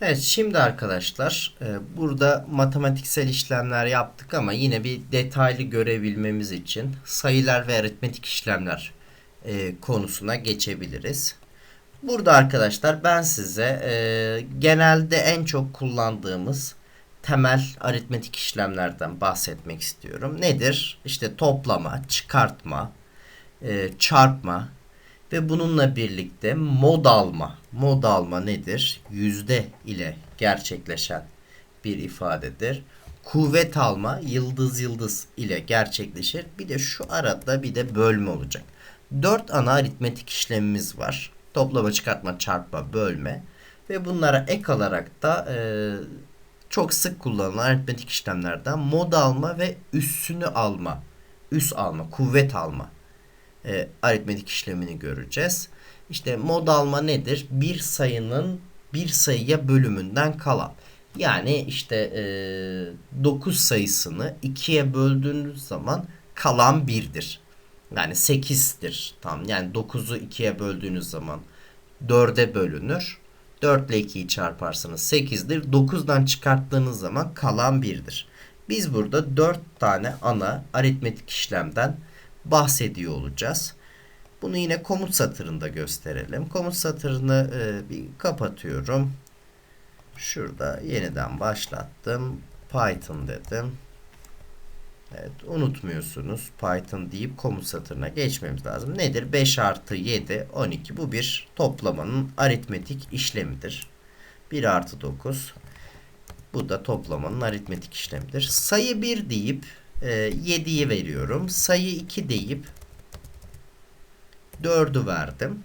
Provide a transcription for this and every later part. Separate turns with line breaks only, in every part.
Evet şimdi arkadaşlar e, burada matematiksel işlemler yaptık ama yine bir detaylı görebilmemiz için sayılar ve aritmetik işlemler e, konusuna geçebiliriz. Burada arkadaşlar ben size e, genelde en çok kullandığımız temel aritmetik işlemlerden bahsetmek istiyorum. Nedir? İşte toplama, çıkartma, çarpma, ve bununla birlikte mod alma. Mod alma nedir? Yüzde ile gerçekleşen bir ifadedir. Kuvvet alma yıldız yıldız ile gerçekleşir. Bir de şu arada bir de bölme olacak. Dört ana aritmetik işlemimiz var. Toplama, çıkartma, çarpma, bölme. Ve bunlara ek alarak da e, çok sık kullanılan aritmetik işlemlerden mod alma ve üssünü alma. Üs alma, kuvvet alma e, aritmetik işlemini göreceğiz. İşte mod alma nedir? Bir sayının bir sayıya bölümünden kalan. Yani işte e, 9 sayısını 2'ye böldüğünüz zaman kalan 1'dir. Yani 8'dir. Tamam. Yani 9'u 2'ye böldüğünüz zaman 4'e bölünür. 4 ile 2'yi çarparsanız 8'dir. 9'dan çıkarttığınız zaman kalan 1'dir. Biz burada 4 tane ana aritmetik işlemden bahsediyor olacağız. Bunu yine komut satırında gösterelim. Komut satırını e, bir kapatıyorum. Şurada yeniden başlattım. Python dedim. Evet unutmuyorsunuz. Python deyip komut satırına geçmemiz lazım. Nedir? 5 artı 7 12. Bu bir toplamanın aritmetik işlemidir. 1 artı 9. Bu da toplamanın aritmetik işlemidir. Sayı 1 deyip e, 7'yi veriyorum. Sayı 2 deyip 4'ü verdim.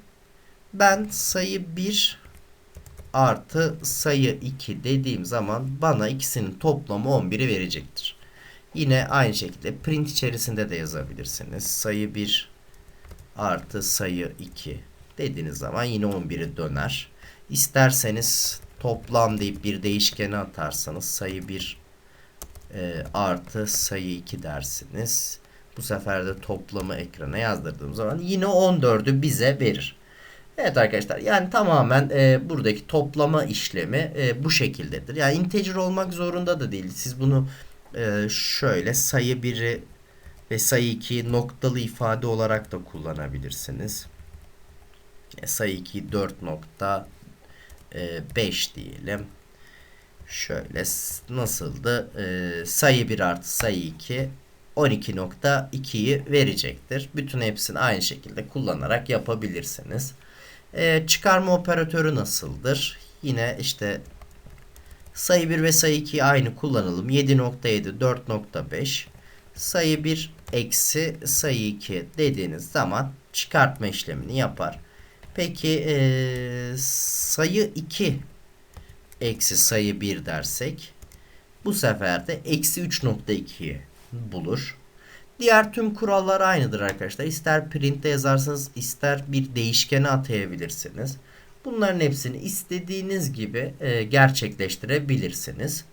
Ben sayı 1 artı sayı 2 dediğim zaman bana ikisinin toplamı 11'i verecektir. Yine aynı şekilde print içerisinde de yazabilirsiniz. Sayı 1 artı sayı 2 dediğiniz zaman yine 11'i döner. İsterseniz toplam deyip bir değişkeni atarsanız sayı 1 e, artı sayı 2 dersiniz. Bu sefer de toplamı ekrana yazdırdığım zaman yine 14'ü bize verir. Evet arkadaşlar yani tamamen e, buradaki toplama işlemi e, bu şekildedir. Yani integer olmak zorunda da değil. Siz bunu e, şöyle sayı 1'i ve sayı 2'yi noktalı ifade olarak da kullanabilirsiniz. E, sayı 2'yi 4.5 e, diyelim. Şöyle nasıldı? Ee, sayı 1 artı sayı 2 12.2'yi verecektir. Bütün hepsini aynı şekilde kullanarak yapabilirsiniz. Ee, çıkarma operatörü nasıldır? Yine işte sayı 1 ve sayı 2'yi aynı kullanalım. 7.7 4.5 sayı 1 eksi sayı 2 dediğiniz zaman çıkartma işlemini yapar. Peki ee, sayı 2 eksi sayı 1 dersek bu sefer de eksi 3.2'yi bulur. Diğer tüm kurallar aynıdır arkadaşlar. İster print'te yazarsanız ister bir değişkene atayabilirsiniz. Bunların hepsini istediğiniz gibi e, gerçekleştirebilirsiniz.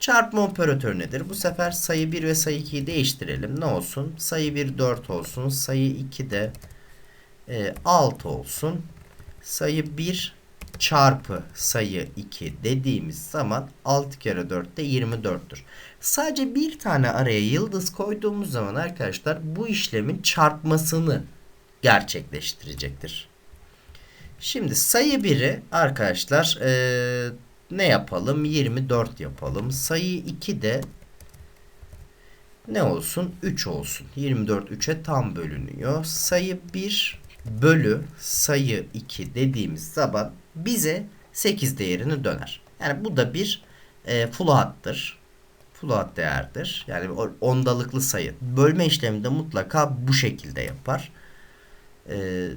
Çarpma operatörü nedir? Bu sefer sayı 1 ve sayı 2'yi değiştirelim. Ne olsun? Sayı 1 4 olsun. Sayı 2 de e, 6 olsun. Sayı 1 çarpı sayı 2 dediğimiz zaman 6 kere 4 de 24'tür. Sadece bir tane araya yıldız koyduğumuz zaman arkadaşlar bu işlemin çarpmasını gerçekleştirecektir. Şimdi sayı 1'i arkadaşlar ee, ne yapalım? 24 yapalım. Sayı 2 de ne olsun? 3 olsun. 24 3'e tam bölünüyor. Sayı 1 bölü sayı 2 dediğimiz zaman bize 8 değerini döner. Yani bu da bir e, float'tır. Float değerdir. Yani ondalıklı sayı. Bölme işleminde mutlaka bu şekilde yapar. E,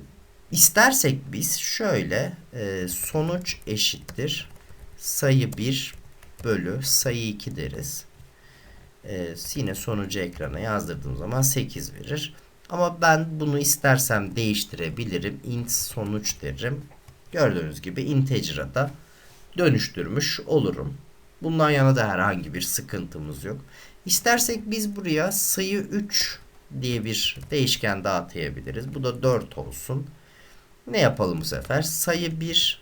istersek biz şöyle e, sonuç eşittir. Sayı 1 bölü sayı 2 deriz. E, yine sonucu ekrana yazdırdığım zaman 8 verir. Ama ben bunu istersem değiştirebilirim. int sonuç derim. Gördüğünüz gibi integer'a da dönüştürmüş olurum. Bundan yana da herhangi bir sıkıntımız yok. İstersek biz buraya sayı 3 diye bir değişken daha atayabiliriz. Bu da 4 olsun. Ne yapalım bu sefer? Sayı 1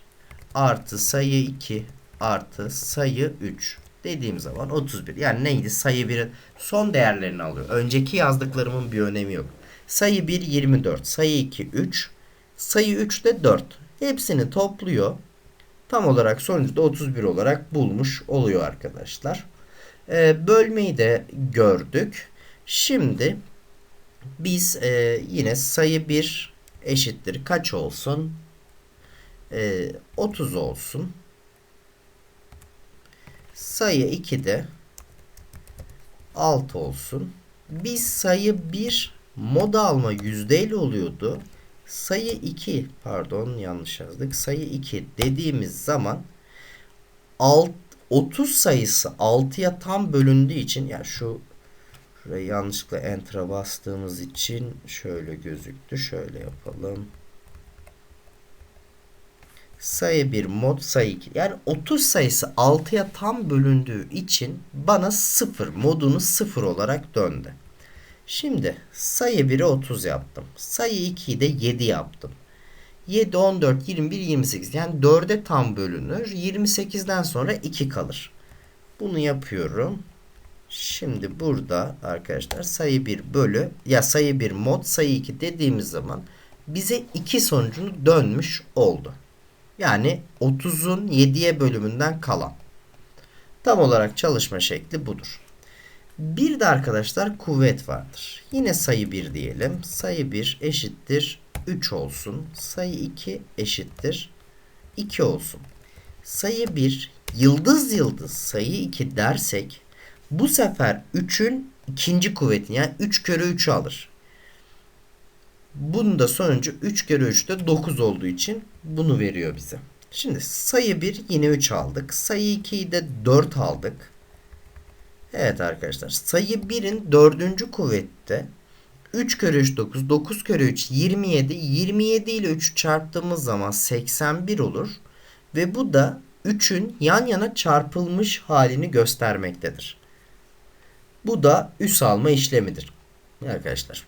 artı sayı 2 artı sayı 3 dediğim zaman 31. Yani neydi? Sayı 1'in son değerlerini alıyor. Önceki yazdıklarımın bir önemi yok. Sayı 1 24, sayı 2 3, sayı 3 de 4. Hepsini topluyor. Tam olarak sonucu da 31 olarak bulmuş oluyor arkadaşlar. Ee, bölmeyi de gördük. Şimdi biz e, yine sayı 1 eşittir kaç olsun? E, 30 olsun. Sayı 2 de 6 olsun. Biz sayı 1 moda alma yüzdeyle oluyordu. Sayı 2 pardon yanlış yazdık. Sayı 2 dediğimiz zaman alt, 30 sayısı 6'ya tam bölündüğü için yani şu Şuraya yanlışlıkla enter'a bastığımız için şöyle gözüktü. Şöyle yapalım. Sayı 1 mod sayı 2. Yani 30 sayısı 6'ya tam bölündüğü için bana 0 modunu 0 olarak döndü. Şimdi sayı 1'i 30 yaptım. Sayı 2'yi de 7 yaptım. 7, 14, 21, 28. Yani 4'e tam bölünür. 28'den sonra 2 kalır. Bunu yapıyorum. Şimdi burada arkadaşlar sayı 1 bölü ya sayı 1 mod sayı 2 dediğimiz zaman bize 2 sonucunu dönmüş oldu. Yani 30'un 7'ye bölümünden kalan. Tam olarak çalışma şekli budur. Bir de arkadaşlar kuvvet vardır. Yine sayı 1 diyelim. Sayı 1 eşittir 3 olsun. Sayı 2 eşittir 2 olsun. Sayı 1 yıldız yıldız sayı 2 dersek bu sefer 3'ün ikinci kuvvetini yani 3 kere 3'ü alır. Bunun da sonucu 3 kere 3 de 9 olduğu için bunu veriyor bize. Şimdi sayı 1 yine 3 aldık. Sayı 2'yi de 4 aldık. Evet arkadaşlar sayı 1'in 4. kuvvette 3 kere 3 9, 9 kere 3 27, 27 ile 3 çarptığımız zaman 81 olur. Ve bu da 3'ün yan yana çarpılmış halini göstermektedir. Bu da üs alma işlemidir. Arkadaşlar